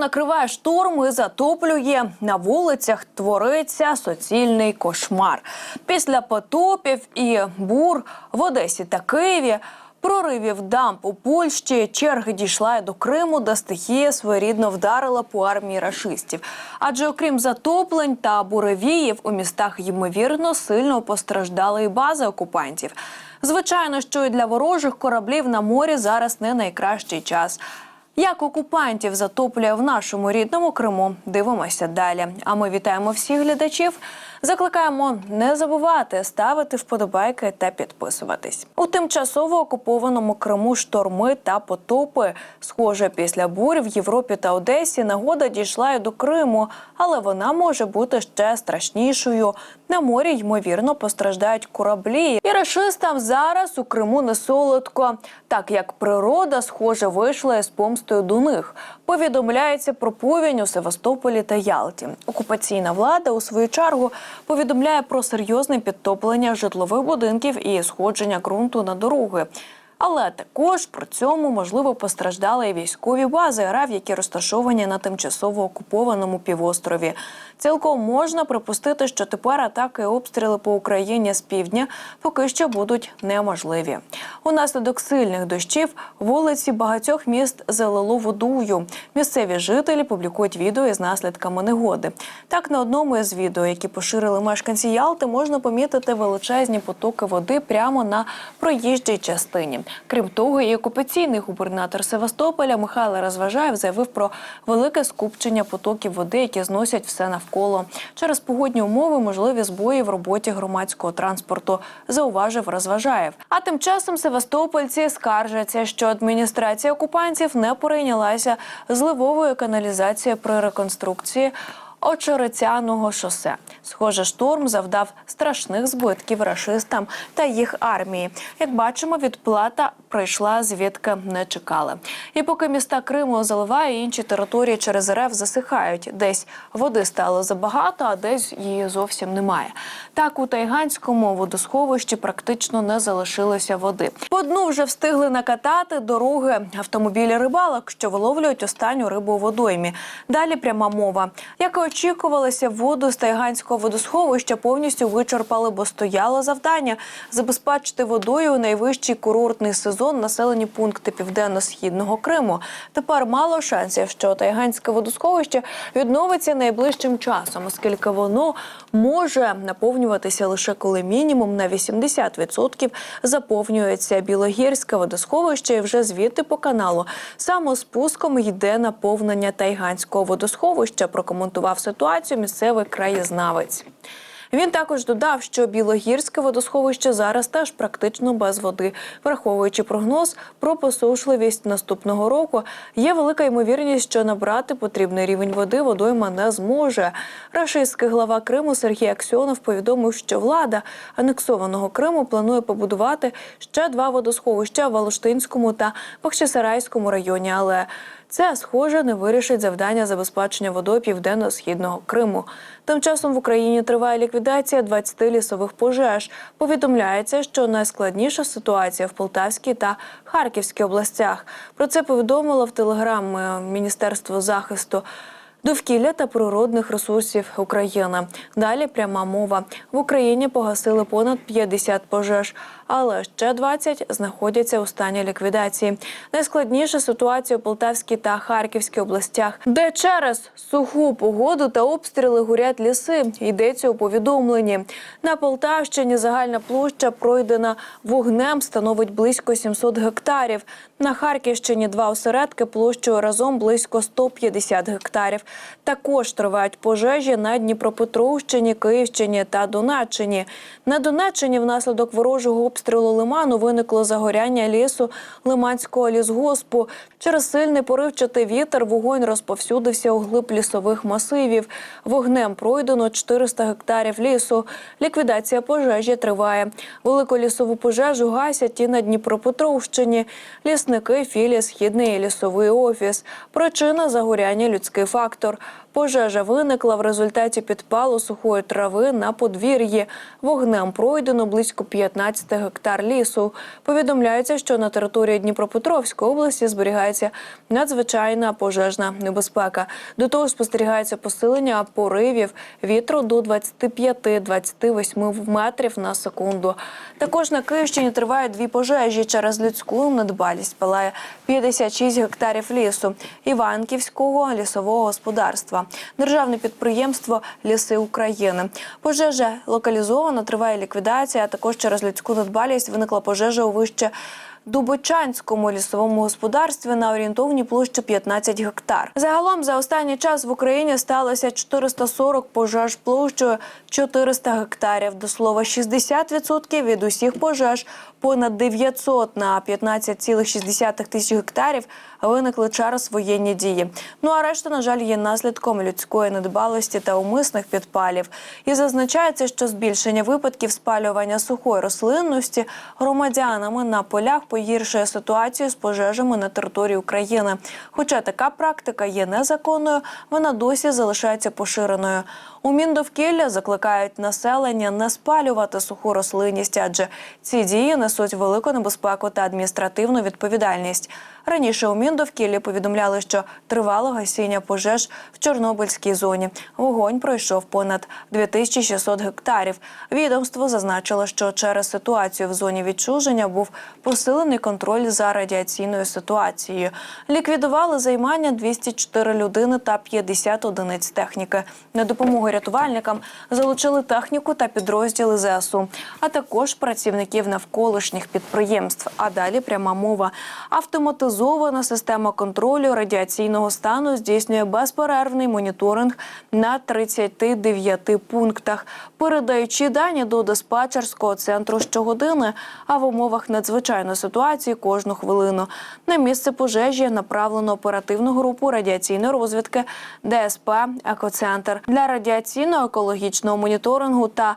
накриває шторм і затоплює на вулицях. Твориться суцільний кошмар. Після потопів і бур в Одесі та Києві. Проривів дамб у Польщі черги дійшла до Криму, де стихія своєрідно вдарила по армії рашистів. Адже окрім затоплень та буревіїв, у містах ймовірно сильно постраждали і бази окупантів. Звичайно, що і для ворожих кораблів на морі зараз не найкращий час. Як окупантів затоплює в нашому рідному Криму, дивимося далі. А ми вітаємо всіх глядачів. Закликаємо не забувати ставити вподобайки та підписуватись. У тимчасово окупованому Криму шторми та потопи. Схоже, після бурь в Європі та Одесі нагода дійшла і до Криму, але вона може бути ще страшнішою. На морі ймовірно постраждають кораблі. І рашистам зараз у Криму не солодко, так як природа, схоже, вийшла із помстою до них. Повідомляється про повінь у Севастополі та Ялті. Окупаційна влада у свою чергу повідомляє про серйозне підтоплення житлових будинків і сходження ґрунту на дороги. Але також при цьому можливо постраждали і військові бази РФ, які розташовані на тимчасово окупованому півострові. Цілком можна припустити, що тепер атаки і обстріли по Україні з півдня поки що будуть неможливі. Унаслідок сильних дощів вулиці багатьох міст залило водою. Місцеві жителі публікують відео із наслідками негоди. Так, на одному із відео, які поширили мешканці Ялти, можна помітити величезні потоки води прямо на проїжджій частині. Крім того, і окупаційний губернатор Севастополя Михайло Розважаєв заявив про велике скупчення потоків води, які зносять все навколо. Через погодні умови можливі збої в роботі громадського транспорту, зауважив Розважаєв. А тим часом Севастопольці скаржаться, що адміністрація окупантів не перейнялася зливовою каналізацією при реконструкції. Очеретяного шосе. Схоже, шторм завдав страшних збитків рашистам та їх армії. Як бачимо, відплата прийшла звідки не чекали. І поки міста Криму заливає, інші території через РФ засихають. Десь води стало забагато, а десь її зовсім немає. Так у Тайганському водосховищі практично не залишилося води. По дну вже встигли накатати дороги автомобілі рибалок, що виловлюють останню рибу у водоймі. Далі пряма мова. Як очікувалося, воду з Тайганського водосховища повністю вичерпали, бо стояло завдання забезпечити водою найвищий курортний сезон населені пункти південно-східного Криму. Тепер мало шансів, що Тайганське водосховище відновиться найближчим часом, оскільки воно може наповнюватися лише коли мінімум на 80% заповнюється Білогірське водосховище, і вже звідти по каналу самоспуском йде наповнення Тайганського водосховища. Прокоментував ситуацію місцевий краєзнавець. Він також додав, що Білогірське водосховище зараз теж практично без води. Враховуючи прогноз про посушливість наступного року, є велика ймовірність, що набрати потрібний рівень води водойма не зможе. Рашистський глава Криму Сергій Аксьонов повідомив, що влада анексованого Криму планує побудувати ще два водосховища в Алуштинському та Бахчисарайському районі, але це схоже не вирішить завдання забезпечення водою південно-східного Криму. Тим часом в Україні триває ліквідація 20 лісових пожеж. Повідомляється, що найскладніша ситуація в Полтавській та Харківській областях. Про це повідомило в телеграм Міністерства Міністерство захисту. Довкілля та природних ресурсів України. Далі пряма мова в Україні погасили понад 50 пожеж, але ще 20 знаходяться у стані ліквідації. Найскладніша ситуація у Полтавській та Харківській областях, де через суху погоду та обстріли горять ліси. Йдеться у повідомленні. На Полтавщині загальна площа пройдена вогнем становить близько 700 гектарів. На Харківщині два осередки площею разом близько 150 гектарів. Також тривають пожежі на Дніпропетровщині, Київщині та Донеччині. На Донеччині внаслідок ворожого обстрілу лиману виникло загоряння лісу Лиманського лісгоспу. Через сильний поривчатий вітер вогонь розповсюдився у глиб лісових масивів. Вогнем пройдено 400 гектарів лісу. Ліквідація пожежі триває. Велику лісову пожежу гасять і на Дніпропетровщині. Лісники філії Східний лісовий офіс. Причина загоряння людський фактор директор Пожежа виникла в результаті підпалу сухої трави на подвір'ї. Вогнем пройдено близько 15 гектар лісу. Повідомляється, що на території Дніпропетровської області зберігається надзвичайна пожежна небезпека. До того спостерігається посилення поривів вітру до 25-28 метрів на секунду. Також на Київщині тривають дві пожежі через людську недбалість. Палає 56 гектарів лісу Іванківського лісового господарства, державне підприємство Ліси України. Пожежа локалізована, триває ліквідація. а Також через людську недбалість виникла пожежа у вище. Дубочанському лісовому господарстві на орієнтовній площі 15 гектар. Загалом за останній час в Україні сталося 440 пожеж площею 400 гектарів. До слова, 60% від усіх пожеж, понад 900 на 15,6 тисяч гектарів виникли через воєнні дії. Ну а решта, на жаль, є наслідком людської недбалості та умисних підпалів. І зазначається, що збільшення випадків спалювання сухої рослинності громадянами на полях погіршує ситуацію з пожежами на території України. Хоча така практика є незаконною, вона досі залишається поширеною. У Міндовкілля закликають населення не спалювати суху рослинність, адже ці дії несуть велику небезпеку та адміністративну відповідальність. Раніше у Міндовкіллі повідомляли, що тривало гасіння пожеж в Чорнобильській зоні. Вогонь пройшов понад 2600 гектарів. Відомство зазначило, що через ситуацію в зоні відчуження був посилений контроль за радіаційною ситуацією. Ліквідували займання 204 людини та 50 одиниць техніки. На допомогу рятувальникам залучили техніку та підрозділи ЗСУ, а також працівників навколишніх підприємств. А далі пряма мова. Автоматизована система контролю радіаційного стану здійснює безперервний моніторинг на 39 пунктах, передаючи дані до диспетчерського центру щогодини, а в умовах надзвичайної ситуації кожну хвилину. На місце пожежі направлено оперативну групу радіаційної розвідки ДСП «Екоцентр» для радіаційно-екологічного моніторингу та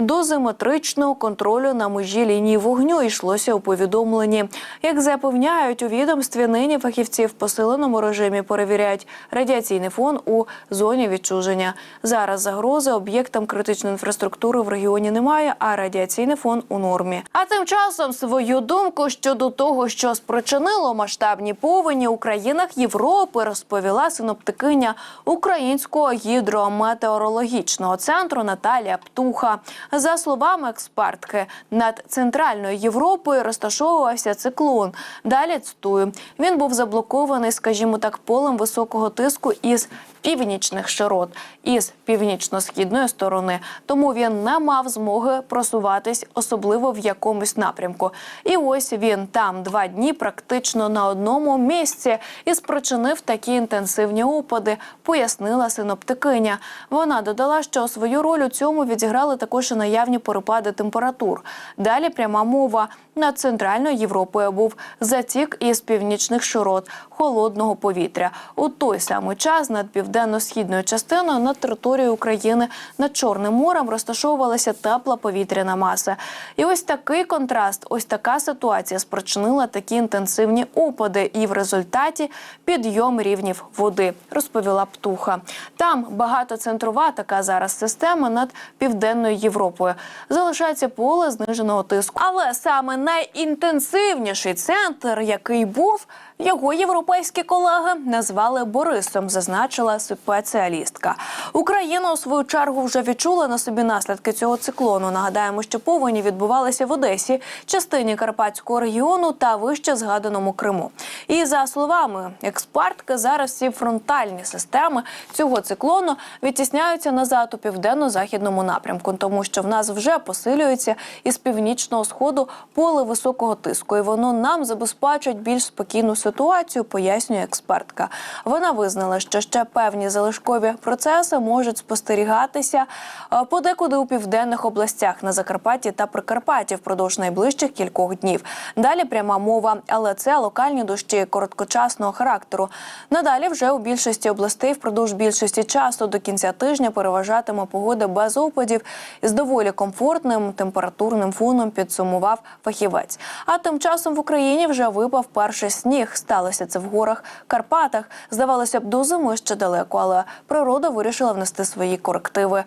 дозиметричного контролю на межі лінії вогню йшлося у повідомленні. Як запевняють у відомстві, нині фахівці в посиленому режимі перевіряють радіаційний фон у зоні відчуження. Зараз загрози об'єктам критичної інфраструктури в регіоні немає, а радіаційний фон у нормі. А тим часом свою думку щодо того, що спричинило масштабні повені у країнах Європи, розповіла синоптикиня Українського гідрометеорологічного центру Наталія Птуха. За словами експертки, над центральною Європою розташовувався циклон. Далі цитую, він був заблокований, скажімо так, полем високого тиску із північних широт із північно-східної сторони. Тому він не мав змоги просуватись, особливо в якомусь напрямку. І ось він там два дні практично на одному місці і спричинив такі інтенсивні опади, пояснила синоптикиня. Вона додала, що свою роль у цьому відіграли також наявні перепади температур. Далі пряма мова над центральною Європою був затік із північних широт холодного повітря. У той самий час над південно-східною частиною над територією України над Чорним морем розташовувалася тепла повітряна маса. І ось такий контраст, ось така ситуація спричинила такі інтенсивні опади, і в результаті підйом рівнів води, розповіла Птуха. Там багатоцентрова така зараз система над південною Європою. Залишається поле зниженого тиску, але саме найінтенсивніший центр, який був. Його європейські колеги назвали Борисом, зазначила спеціалістка. Україна у свою чергу вже відчула на собі наслідки цього циклону. Нагадаємо, що повені відбувалися в Одесі, частині Карпатського регіону та вище згаданому Криму. І за словами експертки, зараз всі фронтальні системи цього циклону відтісняються назад у південно-західному напрямку, тому що в нас вже посилюється із північного сходу поле високого тиску, і воно нам забезпечить більш спокійну ситуацію, пояснює експертка. Вона визнала, що ще певні залишкові процеси можуть спостерігатися е, подекуди у південних областях на Закарпатті та Прикарпатті впродовж найближчих кількох днів. Далі пряма мова, але це локальні дощі короткочасного характеру. Надалі вже у більшості областей впродовж більшості часу до кінця тижня переважатиме погода без опадів із доволі комфортним температурним фоном. Підсумував фахівець. А тим часом в Україні вже випав перший сніг. Сталося це в горах Карпатах. Здавалося б, до зими ще далеко, але природа вирішила внести свої корективи.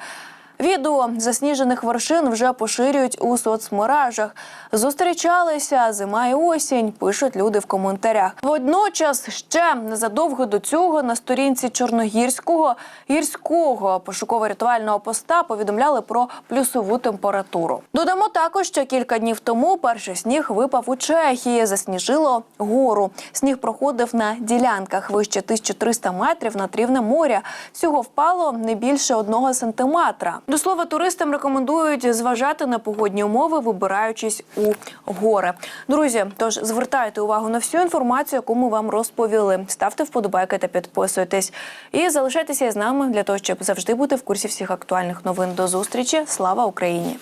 Відео засніжених вершин вже поширюють у соцмережах. Зустрічалися зима і осінь, пишуть люди в коментарях. Водночас ще незадовго до цього на сторінці Чорногірського гірського пошуково-рятувального поста повідомляли про плюсову температуру. Додамо також, що кілька днів тому перший сніг випав у Чехії, засніжило гору. Сніг проходив на ділянках вище 1300 метрів над рівнем моря. Всього впало не більше одного сантиметра. До слова, туристам рекомендують зважати на погодні умови, вибираючись у гори. Друзі, тож звертайте увагу на всю інформацію, яку ми вам розповіли. Ставте вподобайки та підписуйтесь. І залишайтеся з нами для того, щоб завжди бути в курсі всіх актуальних новин. До зустрічі. Слава Україні!